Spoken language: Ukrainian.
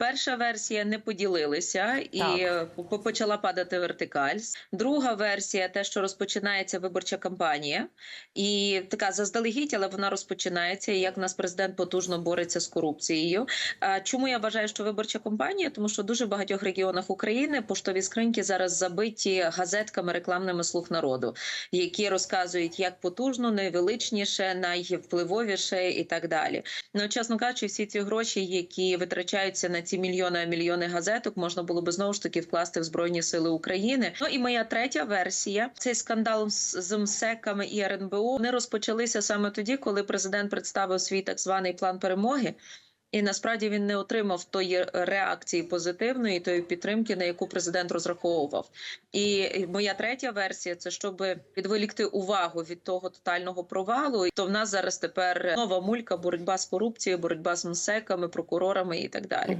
Перша версія не поділилися і Так. е, почала падати вертикаль. Друга версія, те, що розпочинається виборча кампанія, і така заздалегідь, але вона розпочинається. І як наш президент потужно бореться з корупцією. А чому я вважаю, що виборча кампанія? Тому що в дуже багатьох регіонах України поштові скриньки зараз забиті газетками рекламними слуг народу, які розказують як потужно, найвеличніше, найвпливовіше і так далі. Ну, чесно кажучи, всі ці гроші, які витрачаються на ці мільйони мільйони газеток, можна було би знову ж таки вкласти в збройні сили України. Ну і моя третя версія: цей скандал з, МСЕКами і РНБО не розпочалися саме тоді, коли президент представив свій так званий план перемоги. І насправді він не отримав тої реакції позитивної, тої підтримки, на яку президент розраховував. І моя третя версія це щоб відволікти увагу від того тотального провалу. То в нас зараз тепер нова мулька, боротьба з корупцією, боротьба з МСЕКами, прокурорами і так далі.